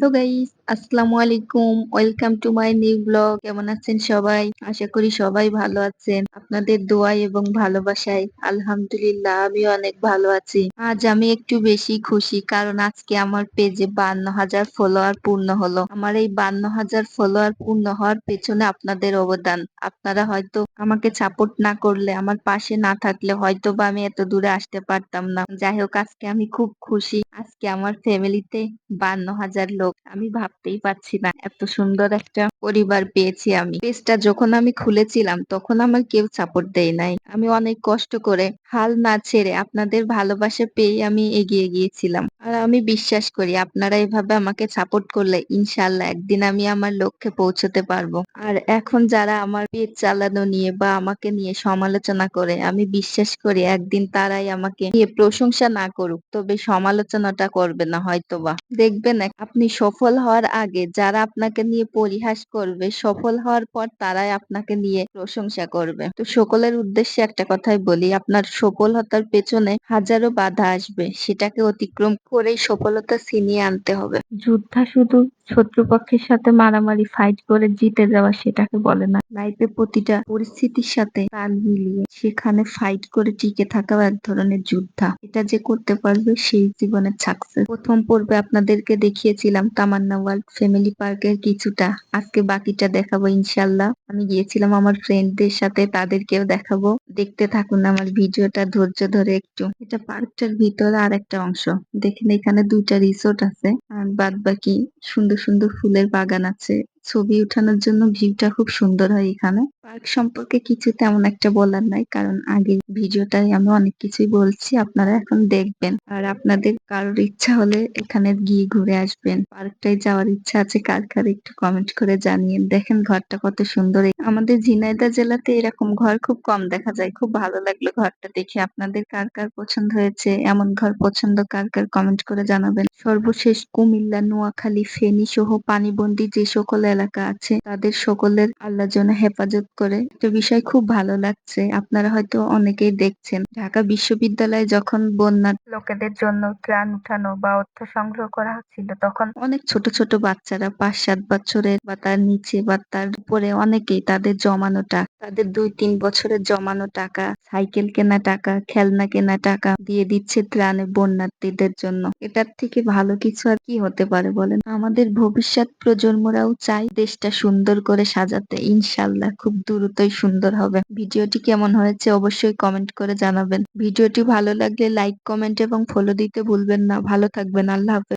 都跟个 আসসালামু আলাইকুম, welcome to my new blog. কেমন আছেন সবাই? আশা করি সবাই ভালো আছেন। আপনাদের দোয়াই এবং ভালোবাসায় আলহামদুলিল্লাহ আমি অনেক ভালো আছি। আজ আমি একটু বেশি খুশি, কারণ আজকে আমার পেজে বান্ন হাজার ফলোয়ার পূর্ণ হলো। আমার এই বান্ন হাজার ফলোয়ার পূর্ণ হওয়ার পেছনে আপনাদের অবদান। আপনারা হয়তো আমাকে সাপোর্ট না করলে, আমার পাশে না থাকলে হয়তো বা আমি এত দূরে আসতে পারতাম না। যাই হোক, আজকে আমি খুব খুশি। আজকে আমার ফ্যামিলিতে বান্ন হাজার লোক। আমি ভাবতেই পারছি না। এত সুন্দর একটা পরিবার পেয়েছি আমি। পেজটা যখন আমি খুলেছিলাম, তখন আমার কেউ সাপোর্ট দেয় নাই। আমি অনেক কষ্ট করে হাল না ছেড়ে আপনাদের ভালোবাসা পেয়ে আমি এগিয়ে গিয়েছিলাম। আর আমি বিশ্বাস করি, আপনারা এভাবে আমাকে সাপোর্ট করলে ইনশাল্লাহ একদিন আমি আমার লক্ষ্যে পৌঁছতে পারব। আর এখন যারা আমার পেজ চালানো নিয়ে বা আমাকে নিয়ে সমালোচনা করে, আমি বিশ্বাস করি একদিন তারাই আমাকে নিয়ে প্রশংসা না করুক, তবে সমালোচনাটা করবে না হয়তোবা। দেখবেন, আপনি সফল হওয়ার আগে যারা আপনাকে নিয়ে পরিহাস করবে, সফল হওয়ার পর তারাই আপনাকে নিয়ে প্রশংসা করবে। তো সকলের উদ্দেশ্যে একটা কথাই বলি, আপনার সফলতার পেছনে হাজারো বাধা আসবে, সেটাকে অতিক্রম করেই সফলতা ছিনিয়ে আনতে হবে। যোদ্ধা শুধু শত্রুপক্ষের সাথে মারামারি ফাইট করে জিতে যাওয়া সেটাকে বলে না। লাইফে প্রতিটা পরিস্থিতির সাথে তাল মিলিয়ে সেখানে ফাইট করে টিকে থাকাও এক ধরনের যোদ্ধা। এটা যে করতে পারবে সেই জীবনের সাকসেস প্রথম পর্বে আপনাদেরকে দেখিয়েছিলাম তামান্না ওয়ার্ল্ড ফ্যামিলি পার্কের কিছুটা। আজকে বাকিটা দেখাবো ইনশাল্লাহ আমি গিয়েছিলাম আমার ফ্রেন্ডদের সাথে, তাদেরকেও দেখাবো। দেখতে থাকুন আমার ভিডিওটা ধৈর্য ধরে একটু। এটা পার্কটার ভিতরে আর একটা অংশ। দেখেন এখানে দুইটা রিসোর্ট আছে। আর বাদ বাকি সুন্দর সুন্দর সুন্দর ফুলের বাগান আছে। ছবি উঠানোর জন্য ভিউটা খুব সুন্দর হয় এখানে। পার্ক সম্পর্কে কিছু তেমন একটা বলার নাই, কারণ আগের ভিডিওটাই আমি অনেক কিছুই বলছি, আপনারা এখন দেখবেন। আর আপনাদের কারোর ইচ্ছা হলে এখানে গিয়ে ঘুরে আসবেন। পার্কটায় যাওয়ার ইচ্ছা আছে, কার কার একটু কমেন্ট করে জানিয়েন দেখেন ঘরটা কত সুন্দর। আমাদের ঝিনাইদহ জেলাতে এরকম ঘর খুব কম দেখা যায়, খুব ভালো লাগল ঘরটা দেখে। আপনাদের কার কার পছন্দ হয়েছে, এমন ঘর পছন্দ কার কার কমেন্ট করে জানাবেন। সর্বশেষ কুমিল্লা, নোয়াখালী, ফেনী সহ পানিবন্দী যে সকল এলাকা আছে, তাদের সকলের আল্লাহ যেন হেফাজত করে। একটা বিষয় খুব ভালো লাগছে, আপনারা হয়তো অনেকেই দেখছেন। ঢাকা বিশ্ববিদ্যালয়ে যখন বন্যার লোকেদের জন্য ত্রাণ উঠানো বা অর্থ সংগ্রহ করা হচ্ছিল, তখন অনেক ছোট ছোট বাচ্চারা পাঁচ সাত বছরের বা তার নিচে বা তার উপরে অনেকেই তাদের জমানো টাকা তাদের দুই তিন বছরের জমানো টাকা, সাইকেল কেনা টাকা, খেলনা কেনা টাকা দিয়ে দিচ্ছে ত্রাণে বন্যার্থীদের জন্য। এটার থেকে ভালো কিছু আর কি হতে পারে বলেন? আমাদের ভবিষ্যৎ প্রজন্মরাও চাই দেশটা সুন্দর করে সাজাতে, ইনশাল্লাহ খুব দ্রুতই সুন্দর হবে। ভিডিওটি কেমন হয়েছে অবশ্যই কমেন্ট করে জানাবেন। ভিডিওটি ভালো লাগলে লাইক কমেন্ট এবং ফলো দিতে ভুলবেন না। ভালো থাকবেন, আল্লাহ হাফেজ।